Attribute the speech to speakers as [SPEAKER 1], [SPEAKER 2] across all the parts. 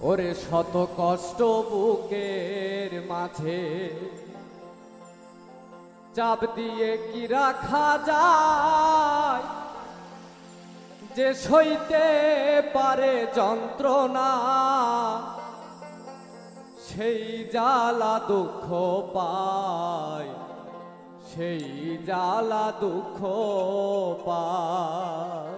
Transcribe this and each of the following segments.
[SPEAKER 1] ওরে শত কষ্ট বুকের মাঝে। চাপ দিয়ে কি রাখা যায়? যে সইতে পারে যন্ত্রণা, সেই জ্বালা দুঃখ পায়, সেই জ্বালা দুঃখ পায়।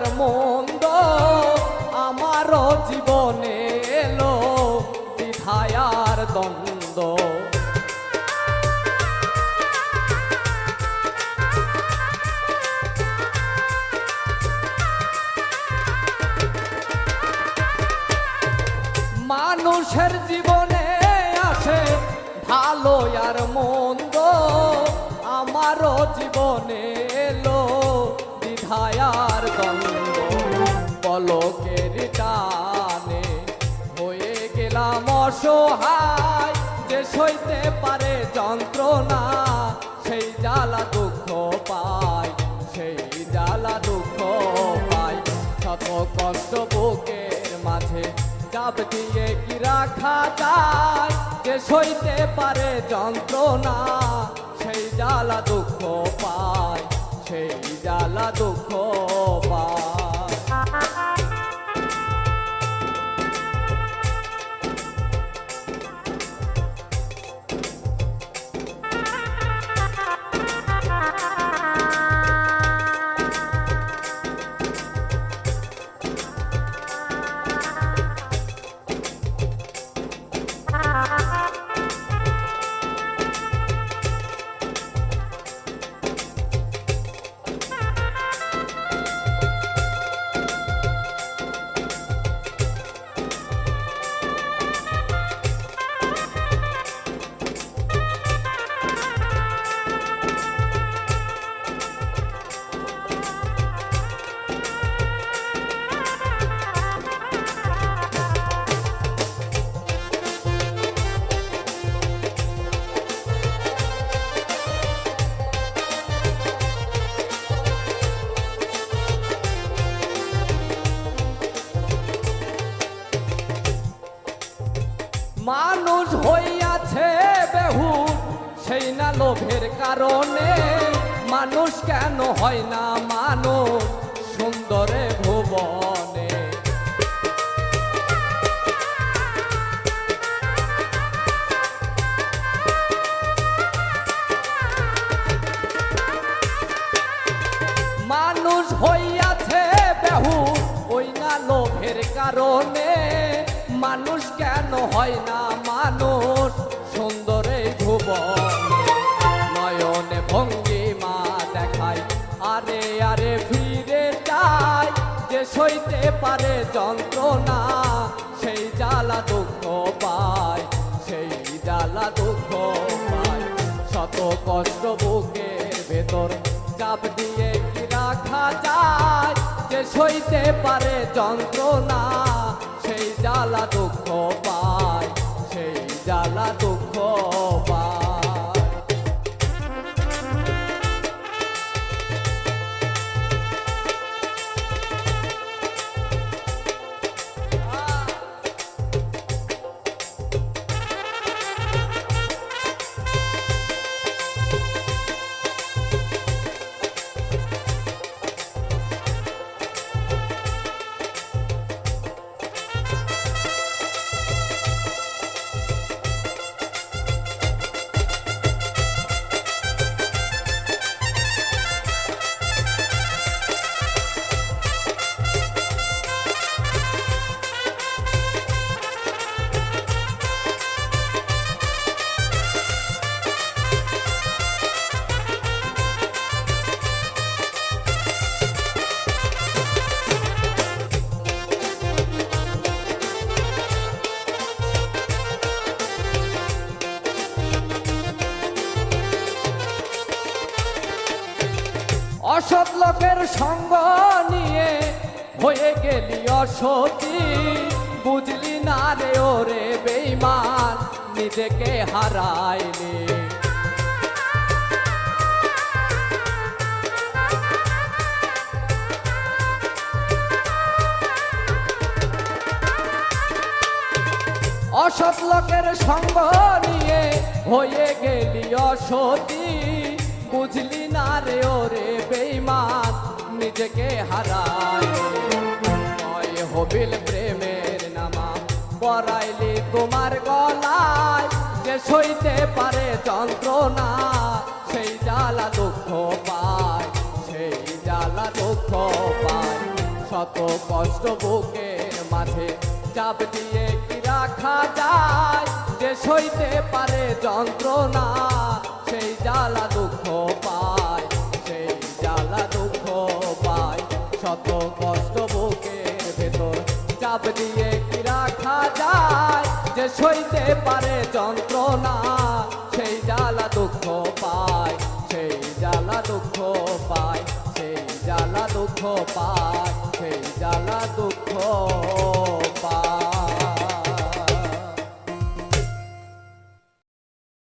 [SPEAKER 1] আর মন্দ আমারও জীবনে এলো দ্বিধায় আর দ্বন্দ্ব। মানুষের জীবনে আসে ভালো আর মন্দ, আমারও জীবনে এলো পলকের টানে। হয়ে গেলাম অসহায় যে সইতে পারে যন্ত্রণা। সেই জ্বালা দুঃখ পায় সেই জ্বালা দুঃখ পায় শত কষ্ট বুকের মাঝে চাপ দিয়ে কি রাখা যায়? যে সইতে পারে যন্ত্রণা। সেই জ্বালা দুঃখ পায় সেই জ্বালা দুঃখ লোভের কারণে মানুষ কেন হয় না মানুষ সুন্দরে ভুবনে? মানুষ হইয়াছে বেহু, ওই না লোভের কারণে মানুষ কেন হয় না মানুষ? সইতে পারে যন্ত্রণা, সেই জ্বালা দুঃখ পায়, সেই জ্বালা দুঃখ পায়। শত কষ্ট বুকের ভেতর চাপ দিয়ে কি রাখা যায়? যে সইতে পারে যন্ত্রণা, সেই জ্বালা দুঃখ পায়, সেই জ্বালা দুঃখ পায়। অসৎ লোকের সঙ্গ নিয়ে হয়ে গেলি অসতী। বুঝলি না রে ওরে বেইমান নিজেকে হারাইলি। অসৎ লোকের সঙ্গ নিয়ে হয়ে গেলি অসতী। বুঝলি না রে ওরে বেইমান নিজেকে হারাই নয় হবিল প্রেমের নামা, পরাইলি তোমার গলায়। যে সইতে পারে যন্ত্রণা, সেই জ্বালা দুঃখ পায়, সেই জ্বালা দুঃখ পায়। শত কষ্ট বুকের মাঝে চাপ দিয়ে কি রাখা যায়? যে সইতে পারে যন্ত্রণা সইতে পারে যন্ত্রণা, সেই জ্বালা দুঃখ পায়, সেই জ্বালা দুঃখ পায়, সেই জ্বালা দুঃখ পায়, সেই জ্বালা দুঃখ